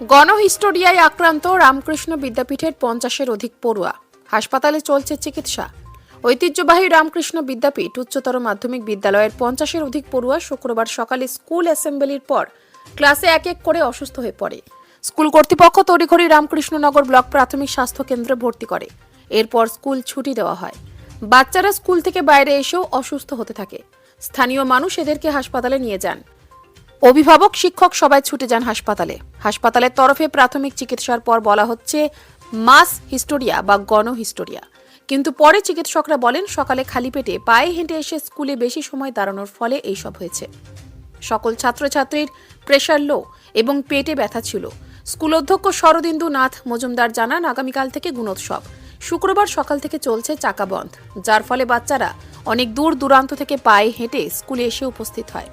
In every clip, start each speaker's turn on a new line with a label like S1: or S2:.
S1: গণহিস্টোরিয়ায় আক্রান্ত রামকৃষ্ণ বিদ্যাপীঠের পঞ্চাশের অধিক পড়ুয়া। হাসপাতালে চলছে চিকিৎসা। ঐতিহ্যবাহী রামকৃষ্ণ বিদ্যাপীঠ উচ্চতর মাধ্যমিক বিদ্যালয়ের পঞ্চাশের অধিক পড়ুয়া শুক্রবার সকালে স্কুল অ্যাসেম্বলির পর ক্লাসে এক এক করে অসুস্থ হয়ে পড়ে। স্কুল কর্তৃপক্ষ তড়িঘড়ি রামকৃষ্ণনগর ব্লক প্রাথমিক স্বাস্থ্য কেন্দ্রে ভর্তি করে। এরপর স্কুল ছুটি দেওয়া হয়। বাচ্চারা স্কুল থেকে বাইরে এসেও অসুস্থ হতে থাকে। স্থানীয় মানুষ এদেরকে হাসপাতালে নিয়ে যান। অভিভাবক, শিক্ষক সবাই ছুটে যান হাসপাতালে। হাসপাতালের তরফে প্রাথমিক চিকিৎসার পর বলা হচ্ছে, মাস হিস্টোরিয়া বা গণ হিস্টোরিয়া। কিন্তু পরে চিকিৎসকরা বলেন, সকালে খালি পেটে পায়ে হেঁটে এসে স্কুলে বেশি সময় দাঁড়ানোর ফলে এইসব হয়েছে। সকল ছাত্রছাত্রীর প্রেশার লো এবং পেটে ব্যথা ছিল। স্কুল অধ্যক্ষ শরদিন্দু নাথ মজুমদার জানান, আগামীকাল থেকে গুণোৎসব। শুক্রবার সকাল থেকে চলছে চাকা বন্ধ যার ফলে বাচ্চারা অনেক দূর দূরান্ত থেকে পায়ে হেঁটে স্কুলে এসে উপস্থিত হয়।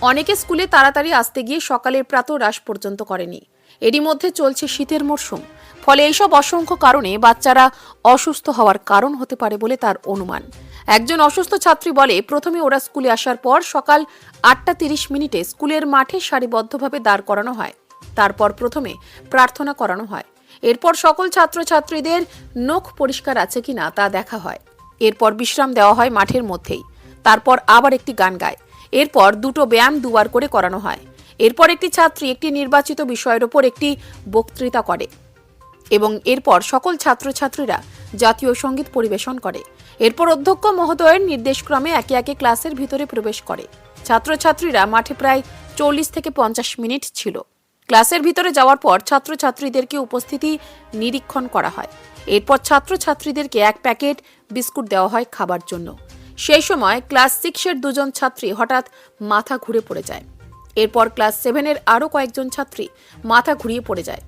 S1: অনেকে স্কুলে তাড়াতাড়ি আসতে গিয়ে সকালের প্রাত হ্রাস পর্যন্ত করেনি। এরই মধ্যে চলছে শীতের মরশুম। ফলে এইসব অসংখ্য কারণে বাচ্চারা অসুস্থ হওয়ার কারণ হতে পারে বলে তার অনুমান। একজন অসুস্থ ছাত্রী বলে, প্রথমে ওরা স্কুলে আসার পর সকাল আটটা তিরিশ মিনিটে স্কুলের মাঠে সারিবদ্ধভাবে দাঁড় করানো হয়। তারপর প্রথমে প্রার্থনা করানো হয়। এরপর সকল ছাত্রছাত্রীদের নখ পরিষ্কার আছে কিনা তা দেখা হয়। এরপর বিশ্রাম দেওয়া হয় মাঠের মধ্যেই। তারপর আবার একটি গান গায়। এরপর দুটো ব্যায়াম দুবার করে করানো হয়। এরপর একটি ছাত্রী একটি নির্বাচিত বিষয়ের ওপর একটি বক্তৃতা করে এবং এরপর সকল ছাত্রছাত্রীরা জাতীয় সংগীত পরিবেশন করে। এরপর অধ্যক্ষ মহোদয়ের নির্দেশক্রমে একে একে ক্লাসের ভিতরে প্রবেশ করে। ছাত্রছাত্রীরা মাঠে প্রায় চল্লিশ থেকে পঞ্চাশ মিনিট ছিল। ক্লাসের ভিতরে যাওয়ার পর ছাত্রছাত্রীদেরকে উপস্থিতি নিরীক্ষণ করা হয়। এরপর ছাত্রছাত্রীদেরকে এক প্যাকেট বিস্কুট দেওয়া হয় খাবার জন্য। সেই সময় ক্লাস সিক্সের দুজন ছাত্রী হঠাৎ মাথা ঘুরে পড়ে যায়। এরপর ক্লাস সেভেনের আরও কয়েকজন ছাত্রী মাথা ঘুরিয়ে পড়ে যায়।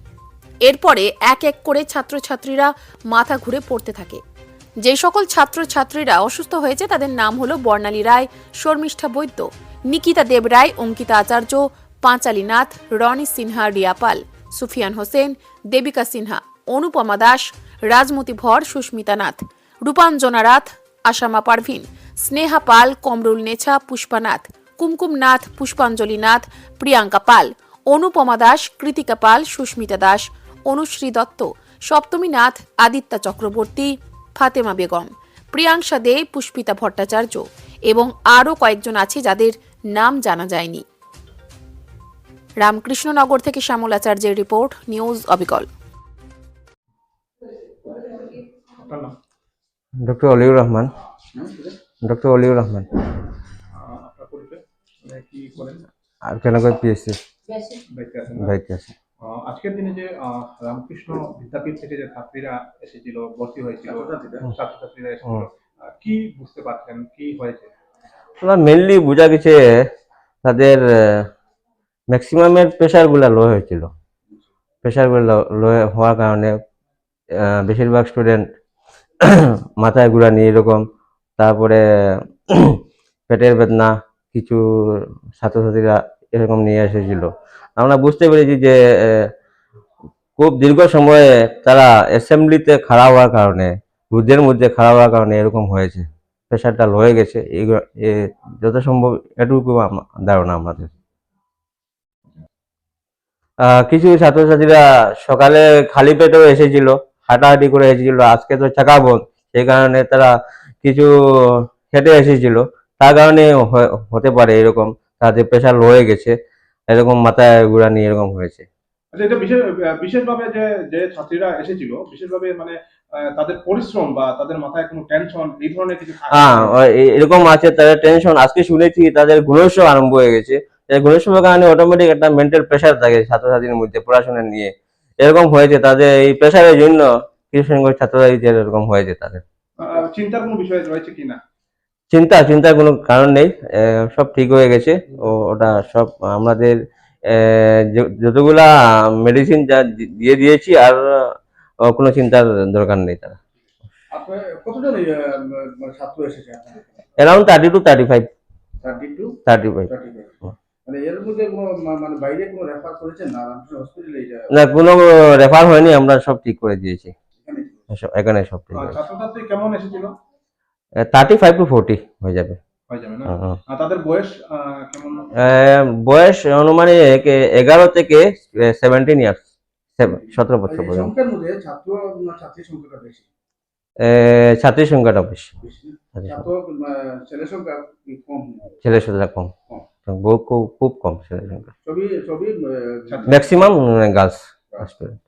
S1: এরপরে এক এক করে ছাত্রছাত্রীরা মাথা ঘুরে পড়তে থাকে। যে সকল ছাত্রছাত্রীরা অসুস্থ হয়েছে তাদের নাম হলো বর্ণালী রায়, শর্মিষ্ঠা বৈদ্য, নিকিতা দেব রায়, অঙ্কিতা আচার্য, পাঁচালী নাথ, রনি সিনহা, রিয়া পাল, সুফিয়ান হোসেন, দেবিকা সিনহা, অনুপমা দাস, রাজমতি ভর, সুস্মিতা নাথ, রূপাঞ্জনা রাথ আসামা পারভিন স্নেহা পাল, কমরুল নেছা পুষ্পানাথ কুমকুম নাথ, পুষ্পাঞ্জলি নাথ, প্রিয়াঙ্কা পাল, অনুপমা দাস, কৃতিকা পাল, সুস্মিতা দাস, অনুশ্রী দত্ত, সপ্তমী নাথ, আদিত্যা চক্রবর্তী, ফাতেমা বেগম, প্রিয়াংশা দে, পুষ্পিতা ভট্টাচার্য এবং আরও কয়েকজন আছে যাদের নাম জানা যায়নি। রামকৃষ্ণনগর থেকে Shyamal আচার্যের report, news Abikal.
S2: Doctor Oliur Rahman. Doctor Oliur Rahman.
S3: মানে
S2: আর কেন করে পিএসসি
S3: না?
S2: দায়িত্বে আছে।
S3: আজকের দিনে যে রামকৃষ্ণ বিদ্যাপীঠ থেকে যে ছাত্রীরা এসেছিল ভর্তি হয়েছিল ছাত্রছাত্রীরা। এসেছিল কি বুঝতে পারছেন? কি হয়েছে?
S2: ওরা মেনলি বোঝা গেছে তাদের ম্যাক্সিমামের প্রেশারগুলো লো হয়েছিল। প্রেশারগুলো লো হওয়ার কারণে বেশিরভাগ স্টুডেন্ট মাথায় ঘুরানি এরকম। তারপরে পেটের বেদনা, কিছু ছাত্রছাত্রীরা এরকম নিয়ে এসেছিল। আমরা বুঝতে পেরেছি যে খুব দীর্ঘ সময়ে তারা অ্যাসেম্বলিতে খাড়া হওয়ার কারণে রোদের মধ্যে খাড়া হওয়ার কারণে এরকম হয়েছে। প্রেশারটা লো হয়ে গেছে। যত সম্ভব এটুকু ধারণা আমাদের। কিছু ছাত্রছাত্রীরা সকালে খালি পেটেও এসেছিল, হাঁটাহাঁটি করে এসেছিল, আজকে তো চাকা বন্ধ সেই কারণে তারা কিছু হেঁটে এসেছিল তার কারণে হতে পারে এরকম তাদের প্রেশার হয়ে গেছে এরকম মাথায় ঘুরানি এরকম হয়েছে।
S3: আচ্ছা এটা বিশেষ বিশেষভাবে যে যে ছাত্রীরা এসেছিল বিশেষভাবে মানে তাদের পরিশ্রম বা তাদের মাথায় কোনো টেনশন এই ধরনের কিছু
S2: হ্যাঁ এরকম আছে তাদের টেনশন আজকে শুনেছি তাদের আরম্ভ হয়ে গেছে। কারণে অটোমেটিক একটা মেন্টাল প্রেশার থাকে ছাত্রছাত্রীর মধ্যে পড়াশোনা নিয়ে। এরকম হয়েছে তাদের এই প্রেশারের জন্য কিছু সংখ্যক ছাত্রছাত্রীদের এরকম হয়েছে তাদের।
S3: চিন্তার কোনো বিষয় রয়েছে কিনা?
S2: চিন্তা চিন্তার কোনো কারণ নেই। সব ঠিক হয়ে গেছে। ও ওটা সব আমাদের যতগুলা মেডিসিন যা দিয়ে দিয়েছি আর কোনো চিন্তার দরকার নেই তারা। Around thirty two thirty five
S3: thirty
S2: five
S3: না?
S2: কোনো রেফার হয়নি আমরা সব ঠিক করে দিয়েছি। এখানে সব
S3: ছাত্রছাত্রী কেমন এসেছিল?
S2: থার্টি ফাইভ টু ফোরটি হয়ে যাবে।
S3: হয়ে তাদের বয়স
S2: অনুমানিক এগারো থেকে সেভেন্টিন ইয়ার্স সতেরো বছর পর্যন্ত।
S4: ছাত্রীর সংখ্যাটা বেশি? ছেলের সংখ্যা কম?
S2: খুব খুব কম ছেলের সংখ্যা। Maximum girls student